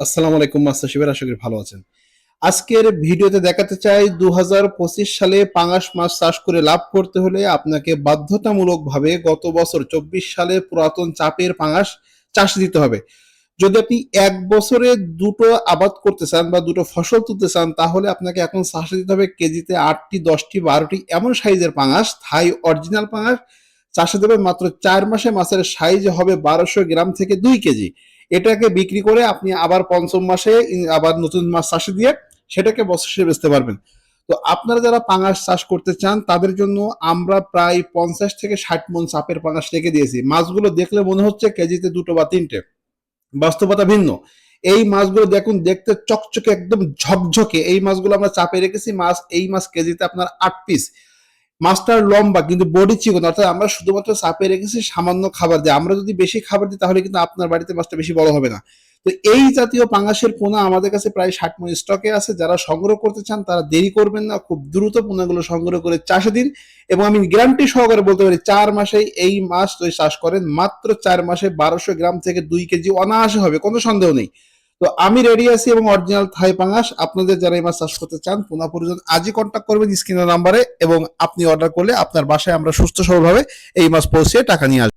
আসসালামু আলাইকুম, মাস্টার শিবের, আশা করি ভালো আছেন। আজকের ভিডিওতে দেখাতে চাই দু সালে পাঙাশ মাছ চাষ করে লাভ করতে হলে আপনাকে বাধ্যতামূলকভাবে গত বছর চব্বিশ সালে পুরাতন চাপের পাঙাশ চাষ দিতে হবে। যদি আপনি এক বছরে দুটো আবাদ করতে চান বা দুটো ফসল তুলতে চান, তাহলে আপনাকে এখন চাষে দিতে হবে কেজিতে আটটি, দশটি, বারোটি, এমন সাইজের পাঙাশ, থাই অরিজিনাল পাঙাশ। চাষে দেবে মাত্র চার মাসে মাছের সাইজ হবে বারোশো গ্রাম থেকে দুই কেজি। এটাকে বিক্রি করে আপনি আবার পঞ্চম মাসে আবার নতুন মাছ চাষে দিয়ে সেটাকে বছর বেচতে পারবেন। তো আপনারা যারা পাঙাশ চাষ করতে চান, তাদের জন্য আমরা প্রায় পঞ্চাশ থেকে ষাট মন চাপের পাঙাশ রেখে দিয়েছি। মাছগুলো দেখলে মনে হচ্ছে কেজিতে দুটো বা তিনটে। বাস্তবতা ভিন্ন। এই মাছগুলো দেখুন, দেখতে চকচকে, একদম ঝকঝকে। এই মাছগুলো আমরা চাপে রেখেছি, মাছ এই মাছ কেজিতে আপনার আট পিস মাছটার লম্বা, কিন্তু বডি চিকন, অর্থাৎ আমরা শুধুমাত্র চাপে রেখেছি সামান্য খাবার দিয়ে। আমরা যদি বেশি খাবার দিই, তাহলে কিন্তু আপনার বাড়িতে মাছটা বেশি বড় হবে না। তো এই জাতীয় পাঙাশের পোনা আমাদের কাছে প্রায় ষাট মন স্টকে আছে। যারা সংগ্রহ করতে চান, তারা দেরি করবেন না। খুব দ্রুত পোনাগুলো সংগ্রহ করে চাষে দিন। এবং আমি গ্যারান্টি সহকারে বলতে পারি, চার মাসেই এই মাছ চাষ করেন। মাত্র চার মাসে বারোশো গ্রাম থেকে দুই কেজি অনায়াসে হবে, কোনো সন্দেহ নেই। তো আমি রেডি আছি এবং অরিজিনাল থাই পাঙাশ। আপনাদের যারা এই মাছ চাষ করতে চান, পোনা পরিজন আজই কন্ট্যাক্ট করবেন স্ক্রিনের নাম্বারে এবং আপনি অর্ডার করলে আপনার বাসায় আমরা সুস্থ সবলভাবে এই মাস পৌঁছে টাকা নিয়ে আসব।